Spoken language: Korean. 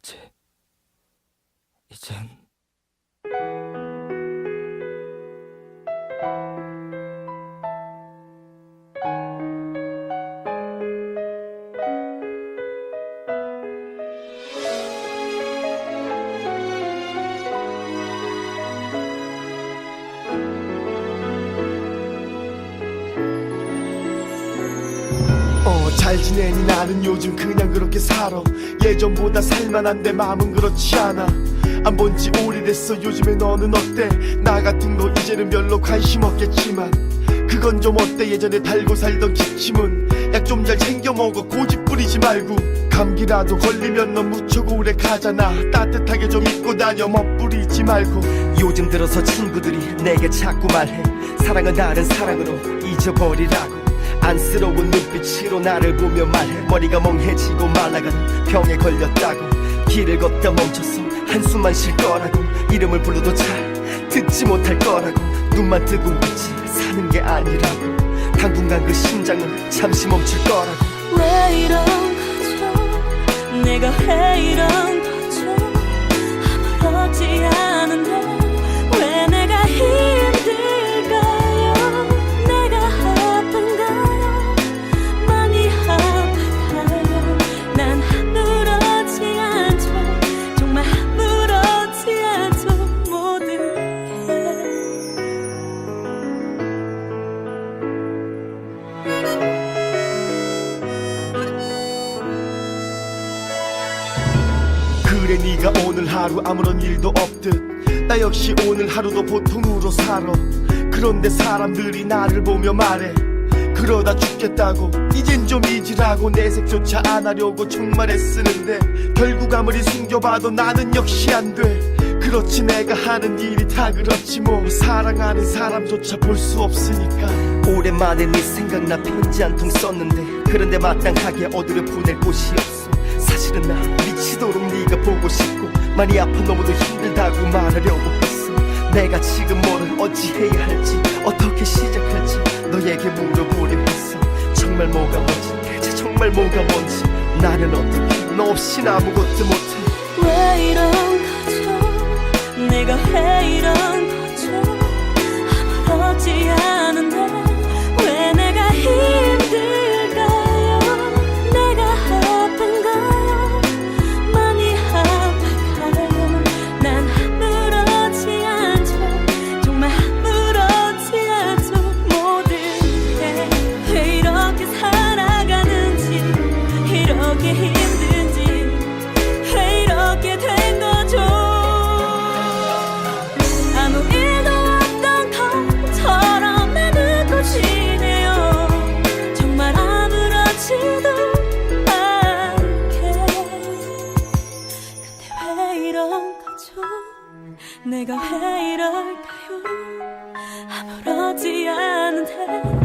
있었지. 이젠 잘 지내니 나는 요즘 그냥 그렇게 살아. 예전보다 살만한데 마음은 그렇지 않아. 안 본 지 오래됐어. 요즘에 너는 어때? 나 같은 거 이제는 별로 관심 없겠지만. 그건 좀 어때? 예전에 달고 살던 기침은. 약 좀 잘 챙겨 먹어. 고집 부리지 말고. 감기라도 걸리면 넌 무척 오래 가잖아. 따뜻하게 좀 입고 다녀. 멋부리지 말고. 요즘 들어서 친구들이 내게 자꾸 말해. 사랑은 다른 사랑으로 잊어버리라고 안쓰러운 눈빛으로 나를 보며 말해 머리가 멍해지고 말라가는 병에 걸렸다고. 길을 걷다 멈춰서 한숨만 쉴 거라고. 이름을 불러도 잘 듣지 못할 거라고. 눈만 뜨고 있지. 사는 게 아니라고. 당분간 그 심장은 잠시 멈출 거라고. 왜 이런 거죠 내가 왜 이런 그래 네가 오늘 하루 아무런 일도 없듯 나 역시 오늘 하루도 보통으로 살아. 그런데 사람들이 나를 보며 말해. 그러다 죽겠다고 이젠 좀 잊으라고 내색조차 안 하려고 정말 애쓰는데 결국 아무리 숨겨봐도 나는 역시 안 돼. 그렇지 내가 하는 일이 다 그렇지 뭐. 사랑하는 사람조차 볼 수 없으니까. 오랜만에 네 생각나 편지 한 통 썼는데 그런데 마땅하게 어디를 보낼 곳이 없어. 사실은 나 보고 싶고 많이 아파 너무도 힘들다고 말하려고 했어. 내가 지금 뭐를 어찌 해야 할지 어떻게 시작할지 너에게 물어보려 했어. 정말 뭐가 뭔지 대체 정말 뭐가 뭔지 나는 어떻게 너 없인 아무것도 못해. 왜 이런 거죠? 내가 왜 이런 내가 왜 이럴까요? 아무렇지 않은데